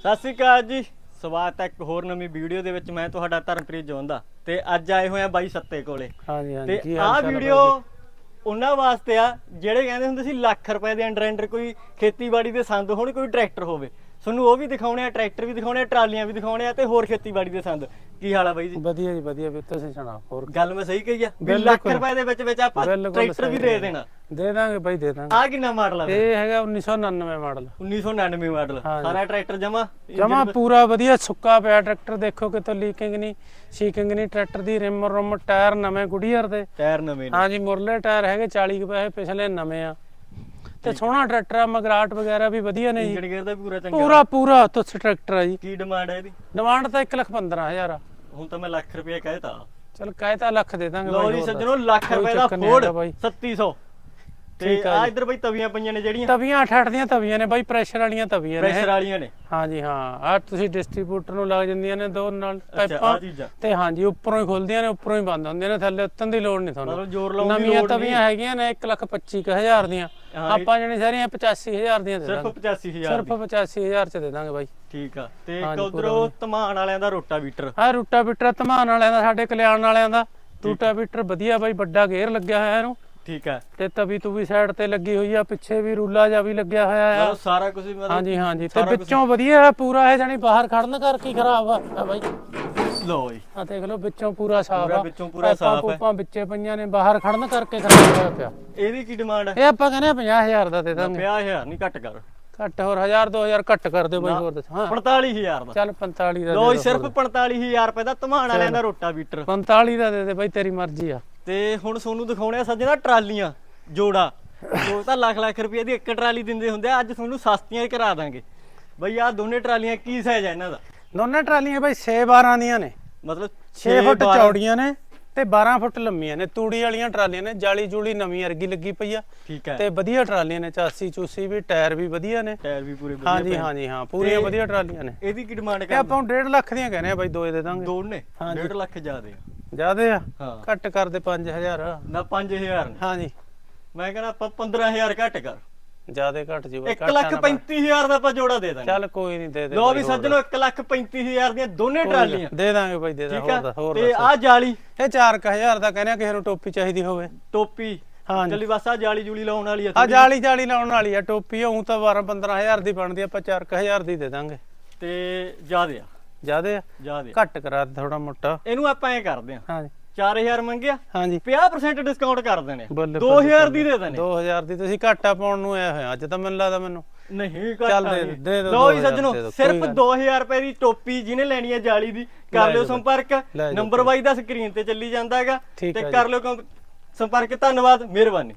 ਸਤਿ ਸ਼੍ਰੀ ਅਕਾਲ ਜੀ। ਸਵਾਗਤ ਹੈ ਇੱਕ ਹੋਰ ਨਵੀਂ ਵੀਡੀਓ ਦੇ ਵਿੱਚ ਮੈਂ ਤੁਹਾਡਾ ਧਰਮਪ੍ਰੀਤ ਜੋਂਦਾ ਤੇ ਅੱਜ ਆਏ ਹੋਏ ਆ ਬਾਈ ਸੱਤੇ ਕੋਲੇ। ਹਾਂਜੀ ਹਾਂਜੀ ਤੇ ਕੀ ਆਹ ਹਾਲ ਚਾਲ ਹੈ ਵੀਡੀਓ ਉਹਨਾਂ ਵਾਸਤੇ ਆ ਜਿਹੜੇ ਕਹਿੰਦੇ ਹੁੰਦੇ ਸੀ ਲੱਖ ਰੁਪਏ ਦੇ ਅੰਡਰ ਅੰਡਰ ਕੋਈ ਖੇਤੀਬਾੜੀ ਦੇ ਸੰਦ ਹੋਣ ਕੋਈ ਟਰੈਕਟਰ ਹੋਵੇ। ਤੁਹਾਨੂੰ ਉਹ ਵੀ ਦਿਖਾਉਣੇ ਆ ਟਰੈਕਟਰ ਵੀ ਦਿਖਾਉਣੇ ਆ ਟਰਾਲੀਆਂ ਵੀ ਦਿਖਾਉਣੇ ਆ ਤੇ ਹੋਰ ਖੇਤੀਬਾੜੀ ਦੇ ਸੰਦ। ਕੀ ਹਾਲ ਆ ਬਾਈ ਜੀ? ਵਧੀਆ ਜੀ ਵਧੀਆ ਵੀ ਤੁਸੀਂ ਸੁਣਾਓ ਹੋਰ ਗੱਲ ਮੈਂ ਸਹੀ ਕਹੀ ਆ? ਵੀ ਬਿਲਕੁਲ। ਲੱਖ ਰੁਪਏ ਦੇ ਵਿੱਚ ਵਿੱਚ ਆਪਾਂ ਬਿਲਕੁਲ ਟਰੈਕਟਰ ਵੀ ਸਹੀ ਦੇ। ਦੇਣਾ। ਦੇ ਦਾਂਗੇ ਬਾਈ ਦੇ ਦਾਂਗੇ। ਆ ਕਿੰਨਾ ਮਾਡਲ ਆ ਇਹ ਹੈਗਾ 1999 ਮਾਡਲ 1999 ਮਾਡਲ। ਸਾਰਾ ਟਰੈਕਟਰ ਜਮਾ? ਜਮਾ ਪੂਰਾ ਵਧੀਆ ਸੁੱਕਾ ਪਿਆ ਟਰੈਕਟਰ ਦੇਖੋ ਕਿਤੋਂ ਲੀਕਿੰਗ ਨਹੀਂ ਸ਼ੀਕਿੰਗ ਨਹੀਂ ਟਰੈਕਟਰ ਦੀ ਰਿਮ ਰੁਮ ਟਾਇਰ ਨਵੇਂ ਗੁੜੀਅਰ ਦੇ। ਟਾਇਰ ਨਵੇਂ ਨੇ। ਹਾਂਜੀ ਮੁਰਲੇ ਟਾਇਰ ਹੈਗੇ 40 ਕੁ ਪੈਸੇ ਪਿਛਲੇ ਨਵੇਂ ਆ। ਤੇ ਸੋਹਣਾ ਟਰੈਕਟਰ ਆ ਮਗਰਾਟ ਵਗੈਰਾ ਵੀ ਵਧੀਆ ਨੇ ਜੀ। ਇੰਜਣ ਗੇਅਰ ਦਾ ਵੀ ਪੂਰਾ ਚੰਗਾ। ਪੂਰਾ ਪੂਰਾ ਤੁਸ ਟਰੈਕਟਰ ਆ ਜੀ। ਕੀ ਡਿਮਾਂਡ ਹੈ ਇਹਦੀ? ਡਿਮਾਂਡ ਤਾਂ 1 ਲੱਖ 15000 ਆ। ਹੁਣ ਤਾਂ ਮੈਂ ਲੱਖ ਰੁਪਏ ਕਹਿਤਾ। ਚਲ ਕਹਿਤਾ ਲੱਖ ਦੇ ਦਾਂਗੇ ਲੋ ਬਾਈ ਜੀ ਹੋਰ ਸੱਜਣੋ। ਲੱਖ ਕੋਈ ਰੁਪਏ ਦਾ ਚੱਕਰ ਨਹੀਂ ਫੋਰਡ ਹੈਗਾ ਬਾਈ। 3700 ਤੇ ਠੀਕ ਆ। ਇੱਧਰ ਬਈ ਤਵੀਆਂ ਪਈਆਂ ਨੇ ਜਿਹੜੀਆਂ। ਤਵੀਆਂ 8 ਦੀਆਂ ਤਵੀਆਂ ਨੇ ਬਾਈ ਪ੍ਰੈਸ਼ਰ ਵਾਲੀਆਂ ਤਵੀਆਂ ਨੇ। ਪ੍ਰੈਸ਼ਰ ਵਾਲੀਆਂ ਨੇ। ਹਾਂਜੀ ਹਾਂ। ਆ ਤੁਸੀਂ ਡਿਸਟ੍ਰੀਬਿਊਟਰ ਨੂੰ ਲੱਗ ਜਾਂਦੀਆਂ ਨੇ ਦੋ ਨਾਲ ਪਾਈਪਾਂ ਤੇ ਹਾਂਜੀ ਉੱਪਰੋਂ ਹੀ ਖੁੱਲਦੀਆਂ ਨੇ ਉੱਪਰੋਂ ਹੀ ਬੰਦ ਹੁੰਦੀਆਂ ਨੇ ਥੱਲੇ ਉੱਤਨ ਦੀ ਲੋੜ ਨਹੀਂ ਤੁਹਾਨੂੰ। ਮਤਲਬ ਜ਼ੋਰ ਲਾਉਣ ਦੀ ਨਵੀਆਂ ਲੋੜ ਨਹੀਂ। ਤਵੀਆਂ ਹੈਗੀਆਂ ਨੇ 1 ਲੱਖ 25 ਹਜ਼ਾਰ ਦੀਆਂ। ਆਪਾਂ ਜਣੀ ਸਾਰੀਆਂ 85000 ਦੀਆਂ ਦੇ ਸਿਰਫ ਦਾਂਗੇ। 85000 ਸਿਰਫ 85000 ਚ ਦੇ ਦਾਂਗੇ ਬਾਈ। ਠੀਕ ਆ। ਤੇ ਉਧਰੋਂ ਧਮਾਨ ਵਾਲਿਆਂ ਦਾ ਰੋਟਾਵੀਟਰ। ਆ ਰੂਟਾ ਬਿਟਰ ਧਮਾਨ ਵਾਲਿਆਂ ਦਾ ਸਾਡੇ ਕਲਿਆਣ ਵਾਲਿਆਂ ਦਾ। ਰੂਟਾ ਬਿਟਰ ਵਧੀਆ ਬਾਈ ਵੱਡਾ ਗੇਅਰ ਲੱਗਿਆ ਹੋਇਆ ਇਹਨੂੰ। ਠੀਕ ਆ ਤੇ ਤਵੀ ਤੂਵੀ ਸਾਈਡ ਤੇ ਲੱਗੀ ਹੋਈ ਆ ਪਿੱਛੇ ਵੀ ਰੂਲਾ ਜਾ ਵੀ ਲੱਗਿਆ ਹੋਇਆ ਆ। ਮਤਲਬ ਸਾਰਾ ਕੁਝ ਮਤਲਬ ਹਾਂਜੀ ਹਾਂਜੀ। ਤੇ ਸਾਰਾ ਕੁਛ- ਵਿੱਚੋਂ ਵਧੀਆ ਹੈ ਪੂਰਾ ਇਹ ਜਾਨੀ ਬਾਹਰ ਖੜਨ ਕਰਕੇ ਹੀ ਖਰਾਬ ਆ? ਆ ਬਾਈ। ਲੋ ਜੀ। ਆ ਦੇਖ ਲਓ ਵਿੱਚੋਂ ਪੂਰਾ ਸਾਫ਼ ਪੂਰਾ ਆ। ਵਿੱਚੋਂ ਪੂਰਾ ਪਾਈਪਾਂ ਸਾਫ਼ ਹੈ। ਪੂਪਾਂ ਵਿੱਚੇ ਪਈਆਂ ਨੇ ਬਾਹਰ ਖੜਨ ਕਰਕੇ ਖਰਾਬ ਹੋਇਆ ਪਿਆ। ਇਹਦੀ ਕੀ ਡਿਮਾਂਡ ਹੈ? ਇਹ ਆਪਾਂ ਕਹਿੰਦੇ ਆ 50000 ਦਾ ਦੇ ਦਾਂਗੇ। 50000 ਨਹੀਂ ਘੱਟ ਕਰ। ਘੱਟ ਹੋਰ 1000 2000 ਘੱਟ ਕਰ ਦਿਓ ਬਾਈ ਹੋਰ ਦੱਸ ਹਾਂ। 45000 ਦਾ। ਚੱਲ 45 ਦਾ ਲੋ ਦੇ ਜੀ ਸਿਰਫ 45000 ਰੁਪਏ ਦਾ ਧਮਾਨ ਵਾਲਿਆਂ ਦਾ ਰੋਟਾਵੀਟਰ। 45 ਦਾ ਦੇ ਦੇ ਬਾਈ ਤੇਰੀ ਮਰਜ਼ੀ ਆ। ਤੇ ਹੁਣ ਤੁਹਾਨੂੰ ਦਿਖਾਉਣੇ ਆ ਸੱਜਣਾ ਟਰਾਲੀਆਂ ਜੋੜਾ। ਜੋ ਤਾਂ ਲੱਖ ਲੱਖ ਰੁਪਏ ਦੀ ਇੱਕ ਟਰਾਲੀ ਦਿੰਦੇ ਹੁੰਦੇ ਆ ਅੱਜ ਤੁਹਾਨੂੰ ਸਸਤੀਆਂ ਹੀ ਕਰਾ ਦਾਂਗੇ। ਬਈ ਆਹ ਦੋਨੇ ਟਰਾਲੀਆਂ ਕੀ ਸਾਈਜ਼ ਆ ਇਹਨਾਂ ਦਾ? ਦੋਨੇ ਟਰਾਲੀਆਂ ਬਾਈ 6 12 ਦੀਆਂ ਨੇ। ਮਤਲਬ 6 ਫੁੱਟ ਚੌੜੀਆਂ ਨੇ ਤੇ 12 ਫੁੱਟ ਲੰਮੀਆਂ ਨੇ ਤੂੜੀ ਵਾਲੀਆਂ ਟਰਾਲੀਆਂ ਨੇ ਜਾਲੀ ਜੂਲੀ ਨਵੀਂ ਅਰਗੀ ਲੱਗੀ ਪਈ ਆ। ਠੀਕ ਹੈ। ਤੇ ਵਧੀਆ ਟਰਾਲੀਆਂ ਨੇ ਚਾਸੀ ਚੂਸੀ ਵੀ ਟਾਇਰ ਵੀ ਵਧੀਆ ਨੇ। ਟਾਇਰ ਵੀ ਪੂਰੇ ਵਧੀਆ ਹਾਂਜੀ। ਹਾਂਜੀ ਹਾਂ ਪੂਰੀਆਂ ਵਧੀਆ ਟਰਾਲੀਆਂ ਨੇ। ਇਹਦੀ ਕੀ ਡਿਮਾਂਡ ਇਹ ਕਰ ਆਪਾਂ 1.5 ਲੱਖ ਦੀਆਂ ਕਹਿੰਦੇ ਆ ਬਾਈ ਦੋਏ ਦੇ ਦਾਂਗੇ। ਦੋਨੇ ਹਾਂਜੀ। 1.5 ਲੱਖ ਜ਼ਿਆਦੇ ਆ। ਜਿਆਦੇ ਆ? ਹਾਂ। ਘੱਟ ਕਰ ਦੇ 5000 ਨਾ 5000 ਹਾਂਜੀ। ਮੈਂ ਕਹਿੰਦਾ ਆਪਾਂ 15000 ਘੱਟ ਕਰ। ਜਿਆਦੇ ਘੱਟ ਜੀ ਬਾਈ 1 ਲੱਖ 35000 ਦਾ ਆਪਾਂ ਜੋੜਾ ਦੇ ਦਾਂਗੇ। ਚੱਲ ਕੋਈ ਨਹੀਂ ਦੇ ਦੇ ਲੋ ਵੀ ਸੱਜਣੋ 1 ਲੱਖ 35000 ਦੀਆਂ ਦੋਨੇ। ਟਰਾਲੀਆਂ। ਦੇ ਦਾਂਗੇ ਬਾਈ ਦੇ ਦਾ ਹੋਰ ਹੋਰ ਤੇ ਆ ਜਾਲੀ। ਇਹ 4000 ਦਾ ਕਹਿੰਦੇ ਆ ਕਿਸੇ ਨੂੰ ਟੋਪੀ ਚਾਹੀਦੀ ਹੋਵੇ। ਟੋਪੀ। ਹਾਂਜੀ। ਚੱਲੀ ਬਸ ਆ ਜਾਲੀ ਜੂਲੀ ਲਾਉਣ ਵਾਲੀ ਆ ਆ। ਜਾਲੀ ਜਾਲੀ ਲਾਉਣ ਵਾਲੀ ਆ। ਟੋਪੀ ਹੂੰ ਤਾਂ 12 15000 ਦੀ ਬਣਦੀ ਆ, ਆਪਾਂ 4000 ਦੀ ਦੇ ਦਾਂਗੇ। ਤੇ ਜਿਆਦੇ ਆ। ਜਿਆਦੇ ਆ? ਜਿਆਦੇ ਘੱਟ ਕਰਾ ਥੋੜਾ ਮੋਟਾ। ਇਹਨੂੰ ਆਪਾਂ ਐ ਕਰਦੇ ਆ ਹਾਂਜੀ। 4000 ਮੰਗਿਆ? ਹਾਂਜੀ। 50% ਡਿਸਕਾਊਂਟ ਕਰ ਦੇਣੇ। ਬੱਲੇ 2000 ਦੀ ਦੇ ਦੇਣੇ। 2000 ਦੀ ਤੁਸੀਂ ਘਾਟਾ ਪਾਉਣ ਨੂੰ ਆਇਆ ਹੋਇਆ ਅੱਜ ਤਾਂ ਮੈਨੂੰ ਲੱਗਦਾ ਮੈਨੂੰ। ਨਹੀਂ ਚੱਲ ਘੱਟ ਦੇ- ਨਹੀਂ। ਦੇ ਜੀ 2000 ਸੱਜਣੋ ਦੇ ਸਿਰਫ ਕੋਈ ਗੱਲ 2000 ਰੁਪਏ ਦੀ ਟੋਪੀ ਜਿਹਨੇ ਲੈਣੀ ਹੈ ਜਾਲੀ ਦੀ ਕਰ ਲੈ ਲਿਓ। ਸੰਪਰਕ। ਲੈ ਨੰਬਰ ਵਾਈ ਦਾ ਸਕਰੀਨ ਤੇ ਚੱਲੀ ਜਾਂਦਾ ਹੈਗਾ ਤੇ ਕਰ ਲਿਓ ਸੰਪਰਕ ਧੰਨਵਾਦ ਮਿਹਰਬਾਨੀ।